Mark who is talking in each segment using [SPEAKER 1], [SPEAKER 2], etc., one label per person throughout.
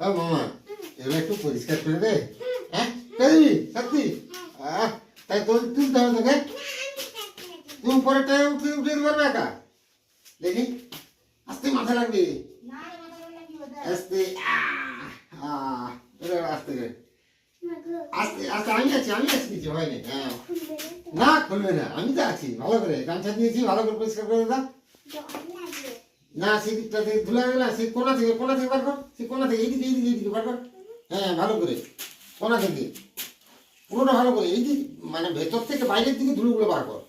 [SPEAKER 1] ও এবার একটু পরিষ্কার হ্যাঁ আহ, তাই একা? দেখি। মাথা লাগবে। আস্তে আস্তে আস্তে আমি আছি আমি আছি হয়নি হ্যাঁ না না আমি তো আছি ভালো করে গামছা দিয়েছি ভালো করে পরিষ্কার করে দাও। না সেই দিকটা থেকে ধুলা গেল সেই কোনা থেকে কোনা থেকে বার কর সেই কোনা থেকে এইদিকে এইদিকে এইদিকে বার কর। হ্যাঁ ভালো করে কোনা থেকে। পুরোটা ভালো করে এই দিক মানে ভেতর থেকে বাইরের দিকে ধুলোগুলো বার কর।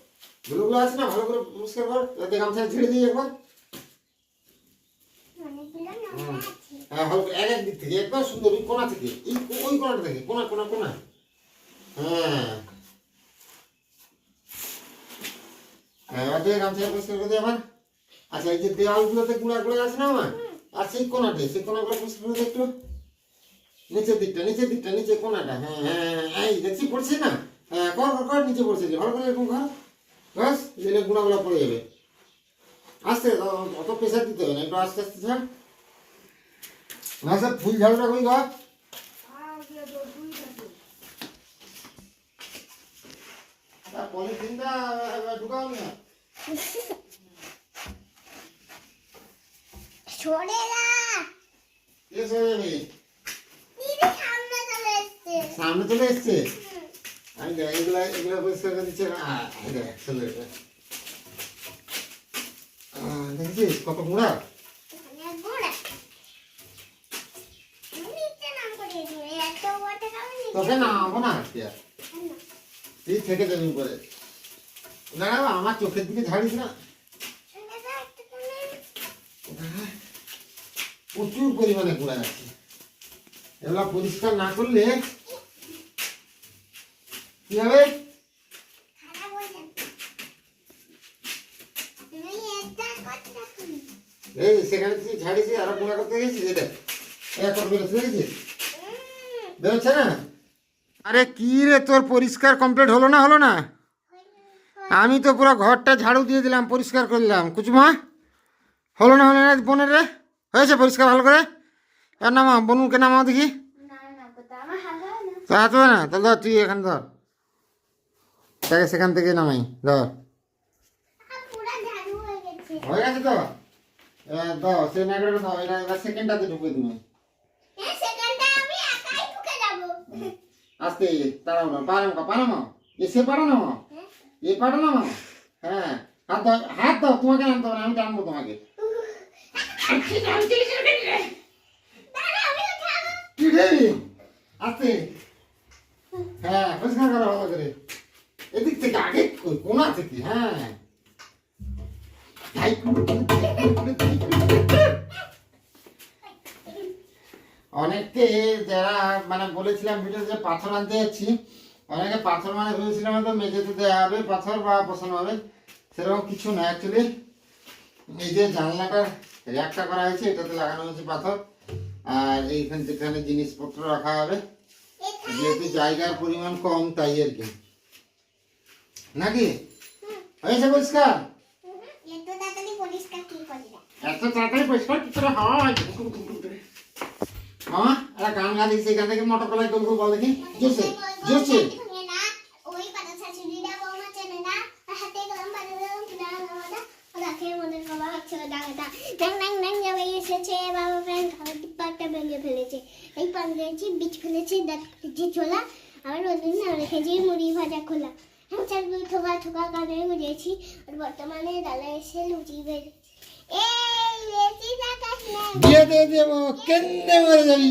[SPEAKER 1] ধুলোগুলো আছে না ভালো করে পরিষ্কার কর যাতে গামছা ছেড়ে দিই একবার। হ্যাঁ ভালো করে এক এক দিক থেকে একবার সুন্দর ওই কোনা থেকে এই ওই কোনাটা থেকে কোনা কোনা কোনা। হ্যাঁ। হ্যাঁ গামছা পরিষ্কার করে দিয়ে আবার। আচ্ছা এই যে দেওয়ালগুলোতে গুঁড়া গুঁড়া আছে না আমার? আর সেই কোনাটা সেই কোনাগুলো একটু নিচের দিকটা নিচের দিকটা নিচে কোনাটা। হ্যাঁ হ্যাঁ হ্যাঁ এই দেখছি, পড়ছে না? হ্যাঁ কর কর কর নিচে পড়ছে ভালো করে এরকম কর বাস দিলে গুঁড়াগুলো পড়ে যাবে। আস্তে অত প্রেশার দিতে হবে না, একটু আস্তে আস্তে স্যার, ফুল ঝাড়ুটা কই গা? পলিথিনটা ঢুকাও না।
[SPEAKER 2] সরে না
[SPEAKER 1] এসে যাবে
[SPEAKER 2] দিদি সামনে চলে এসছে।
[SPEAKER 1] সামনে চলে এসছে? আমি দেখ এগুলা এগুলা পরিষ্কার করে দিচ্ছে। না আহ, দেখ চলে এটা দেখেছিস কত তোকে না আর। তুই থেকে যাবি না, আমার চোখের দিকে ঝাড়িস না। প্রচুর পরিমাণে গুঁড়া আছে এগুলো পরিষ্কার না করলে কি হবে? এই সেখানে তুই ঝাড়িস আরও গুঁড়া করতে গেছিস? আরে কি রে, তোর পরিষ্কার কমপ্লিট হলো না হলো না? আমি তো পুরো ঘরটা ঝাড়ু দিয়ে দিলাম, পরিষ্কার করলাম কুচুমা, হলো না হলো না, বোনের রে? হয়েছে পরিষ্কার ভালো করে? আর নামাও বনুকে নামাও দেখি? তো হাত না, তাহলে ধর, তুই এখানে ধর। তাকে সেখান থেকে নামাই, ধর।
[SPEAKER 2] হয়ে গেছে
[SPEAKER 1] তো? দাও সে নাগরটা দাও সেকেন্ডটাতে ঢুকে তুমি আস্তে তাড়াও না পারাম পারামো এ, সে পারানো এ পাঠানো হ্যাঁ হাত দাও হাত দাও তোমাকে নামতে হবে আমি টানবো তোমাকে। হ্যাঁ পরিষ্কার করো ভালো এদিক থেকে আগে কোনা থেকে হ্যাঁ। অনেককে যারা মানে বলেছিলাম ভিডিও যে পাথর আনতে যাচ্ছি, অনেকে পাথর মানে ভেবেছিলাম হয়তো মেঝেতে দেওয়া হবে পাথর বা বসানো হবে, সেরকম কিছু না অ্যাকচুয়ালি এই যে জানলাটার র্যাকটা করা হয়েছে এটাতে লাগানো হয়েছে পাথর। আর এইখান যেখানে জিনিসপত্র রাখা হবে যেহেতু জায়গার পরিমাণ কম তাই আর কি। নাকি? হয়েছে পরিষ্কার?
[SPEAKER 2] এত তাড়াতাড়ি পরিষ্কার কি করি
[SPEAKER 1] করে হয়? মামা একটা গান গা এখান থেকে মোটর কলাই করব বল দেখি। জোসে জোসে
[SPEAKER 2] শুনে না ওই পাতা শাশুড়িরা বৌমা চেনে না আর হাতে কলম পাতা দিলাম কিনা না ওদাকে মনের বাবা হচ্ছে ডাকাটা নাং নাং নাং যাবে এসেছে বাবা ফ্রেন্ড খাবার ডিব্বাটা ভেঙে ফেলেছে দিয়েছি বীজ খুলেছি কেটেছি ছোলা, আবার ওদিন নাম রেখেছি মুড়ি ভাজা খোলা। আমি চালগুলো ঠোকা ঠোকা কানে বুঝেছি আর বর্তমানে দাদা এসে লুচি বেড়ে এই বেশি
[SPEAKER 1] দেবো কেন্দ্রে মরে যাবি।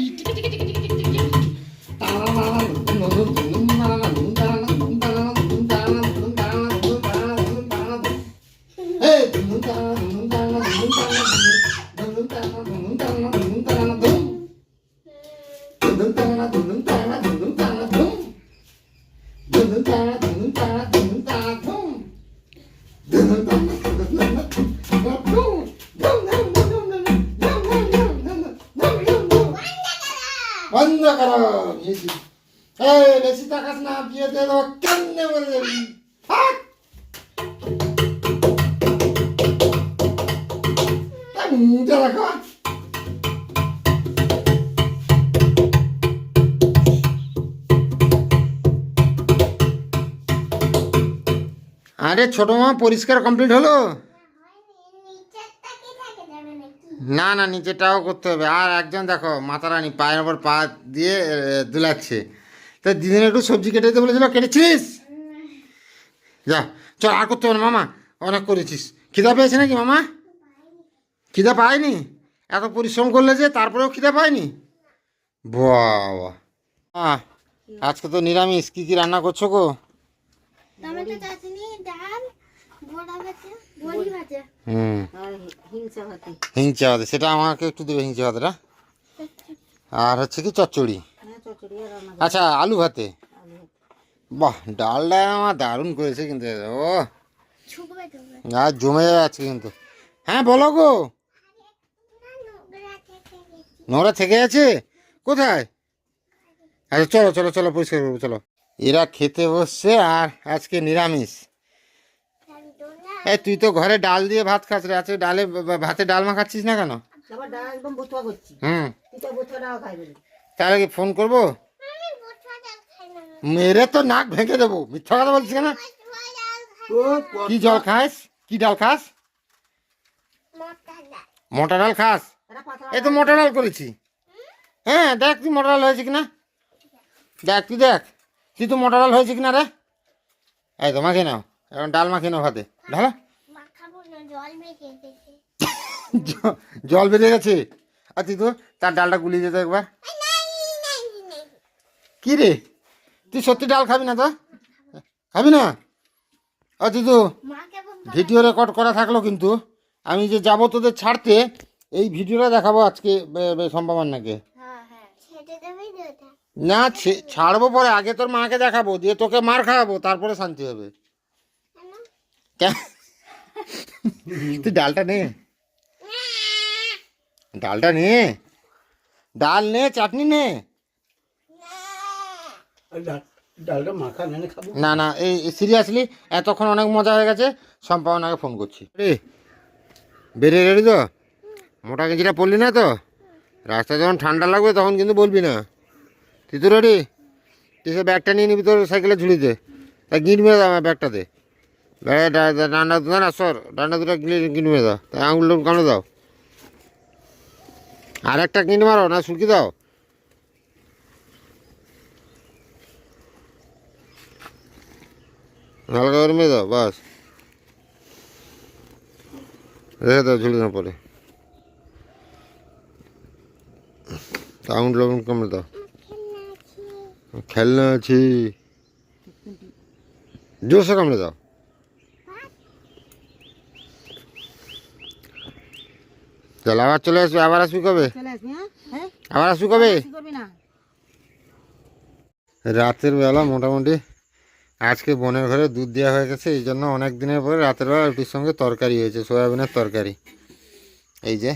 [SPEAKER 1] বন্ধ করো মিউজিক এই বেশি তাকাস না বিয়ে দেবো, কেমনে বলে মুখে রাখো। আরে ছোট মা, পরিষ্কার কমপ্লিট হলো? না না নিচেটাও করতে হবে। আর একজন দেখো, মাতারানি, পায়ের ওপর পা দিয়ে দুলাচ্ছে। তো দিদিন একটু সবজি কেটে দিতে বলেছিল, কেটেছিস? যা, চল আর করতে হবে মামা, অনেক করেছিস। খিদা পেয়েছে নাকি, মামা? খিদা পায়নি? এত পরিশ্রম করলে যে তারপরেও খিদা পায়নি? বাবা। আজকে তো নিরামিষ, কি কি রান্না করছ গো?
[SPEAKER 2] ডাল, বড়া
[SPEAKER 1] হুম।
[SPEAKER 3] আর হিংসা হতে
[SPEAKER 1] হিংচে হাতে সেটা আমাকে একটু দেবে হিংচে হাতেটা আর হচ্ছে কি চচ্চড়ি?
[SPEAKER 3] হ্যাঁ
[SPEAKER 1] আচ্ছা আলু ভাতে? বাহ ডালটা আমার দারুণ করেছে কিন্তু ও। আর জমে যাবে আজকে কিন্তু। হ্যাঁ বলো গো।
[SPEAKER 2] নোংরা থেকে গেছি?
[SPEAKER 1] নোংরা থেকে আছে কোথায়? আচ্ছা চলো চলো চলো পরিষ্কার করব চলো। এরা খেতে বসছে আর আজকে নিরামিষ। এই তুই তো ঘরে ডাল দিয়ে ভাত খাস রে আজকে ডালে ভাতে ডাল মা খাচ্ছিস না কেন? হুম। তাহলে কি ফোন করব? মেরে তো নাক ভেঙে দেবো মিথ্যা কথা বলছিস কেন? কি জল খাস? কি ডাল খাস?
[SPEAKER 2] মোটা ডাল
[SPEAKER 1] খাস? এই তো মোটা ডাল করেছি। হ্যাঁ দেখ তুই মোটা ডাল হয়েছে কিনা। দেখ তুই দেখ। তুই তো মোটা ডাল হয়েছে কিনা রে? এই তো মাখিয়ে নাও। এখন ডাল মাখিয়ে নাও ভাতে। ঢালো।
[SPEAKER 2] না জল বেঁকে গেছে।
[SPEAKER 1] আর তুই তো তার ডালটা গুলিয়ে যেত একবার। কি রে? তুই সত্যি ডাল খাবি না তো? খাবি না? আর তুই তো ভিডিও রেকর্ড করা থাকল কিন্তু। আমি যে যাব তোদের ছাড়তে এই ভিডিওটা দেখাবো আজকে সম্ভাবনাকে
[SPEAKER 2] হ্যাঁ হ্যাঁ।
[SPEAKER 1] না ছাড়বো পরে আগে তোর মাকে দেখাবো দিয়ে তোকে মার খাওয়াবো তারপরে শান্তি হবে। তুই ডালটা নে ডালটা নে ডাল নে চাটনি নে
[SPEAKER 4] ডালটা মাখা নেনে খাব
[SPEAKER 1] না না এই সিরিয়াসলি এতক্ষণ অনেক মজা হয়ে গেছে সম্পাবনাকে ফোন করছি। রে বেরিয়ে রেডি তো? মোটা গেঞ্জিটা পরলি না তো? রাস্তায় যখন ঠান্ডা লাগবে তখন কিন্তু বলবি না। তুই তো রেডি তুই সে ব্যাগটা নিয়ে নিবি তোর সাইকেলে ঝুড়িতে। তা গিট মেরে দাও আমার ব্যাগটাতে। ডান্ডা না না সর ডান্ডা দুটো মেরে দাও। তাই আঙুল কামড়ে দাও। আর একটা গিট মারো, না সুরকি দাও। হালকা করে মেরে দাও, বাস। রেখে দাও ঝুলি না পরে। সাউন্ড লবণ কমে দাও। খেলনা আছে। জোরসে কামড়ে দাও। চল আবার চলে আসবি আবার আসবি কবে?
[SPEAKER 3] চলে আসবি হ্যাঁ? হ্যাঁ?
[SPEAKER 1] আবার আসবি কবে? রাতের বেলা মোটামুটি আজকে বোনের ঘরে দুধ দেওয়া হয়ে গেছে এই জন্য অনেক দিনের পরে রাতের বেলা রুটির সঙ্গে তরকারি হয়েছে সয়াবিনের তরকারি। এই যে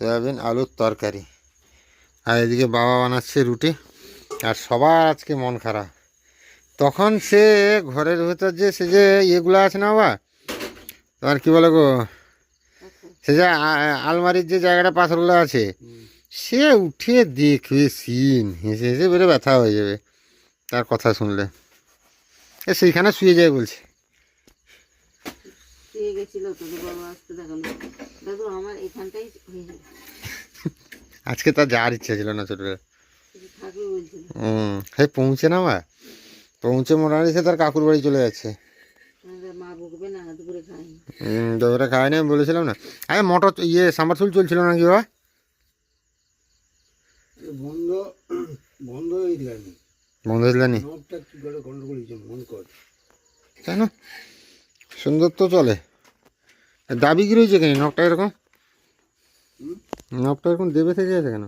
[SPEAKER 1] সয়াবিন আলুর তরকারি। আর এদিকে বাবা বানাচ্ছে রুটি আর সবার আজকে মন খারাপ। তখন সে ঘরের ভেতর যে সে যে ইয়েগুলো আছে না বাবা তোমার কী বলে গো? সে যে আলমারির যে জায়গাটা পাথরগুলো আছে সে উঠে দেখবে সিন হেসে হেসে বেরো ব্যথা হয়ে যাবে তার কথা শুনলে। এ সেইখানে শুয়ে যায় বলছে।
[SPEAKER 3] আমার
[SPEAKER 1] আজকে তার যাওয়ার ইচ্ছা ছিল না ছোটবেলা হুম হ্যাঁ পৌঁছে না মা? পৌঁছে মোটামুটি সে তার কাকুর বাড়ি চলে যাচ্ছে
[SPEAKER 3] আমাদের মা বকবে না দুপুরে
[SPEAKER 1] দুপুরে খায় না আমি বলেছিলাম না। আরে মোটর ইয়ে সামারসুল চলছিল বাবা?
[SPEAKER 4] বন্ধ বন্ধ হয়ে
[SPEAKER 1] বন্ধ নি?
[SPEAKER 4] কি মন কর।
[SPEAKER 1] কেন? সুন্দর তো চলে। দাবি কি রয়েছে কেন নখটা এরকম? নখটা এরকম দেবে থেকে আছে কেন?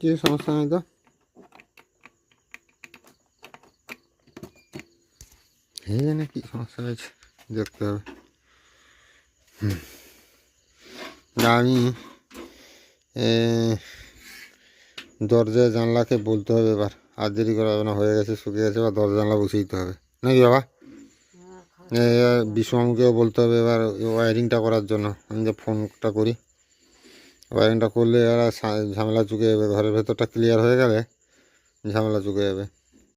[SPEAKER 1] কি সমস্যা নেই তো? এই জানে কি সমস্যা হয়েছে? দেখতে হবে। আমি দরজা জানলাকে বলতে হবে এবার। আর দেরি করা হবে না হয়ে গেছে শুকিয়ে গেছে এবার দরজা জানলা বসিয়ে দিতে হবে। নাকি বাবা? এ, বিশ্বমামকেও বলতে হবে এবার ওয়ারিংটা করার জন্য। আমি যে ফোনটা করি ওয়ারিংটা করলে সা- ঝামেলা চুকে যাবে ঘরের ভেতরটা ক্লিয়ার হয়ে গেলে ঝামেলা চুকে যাবে।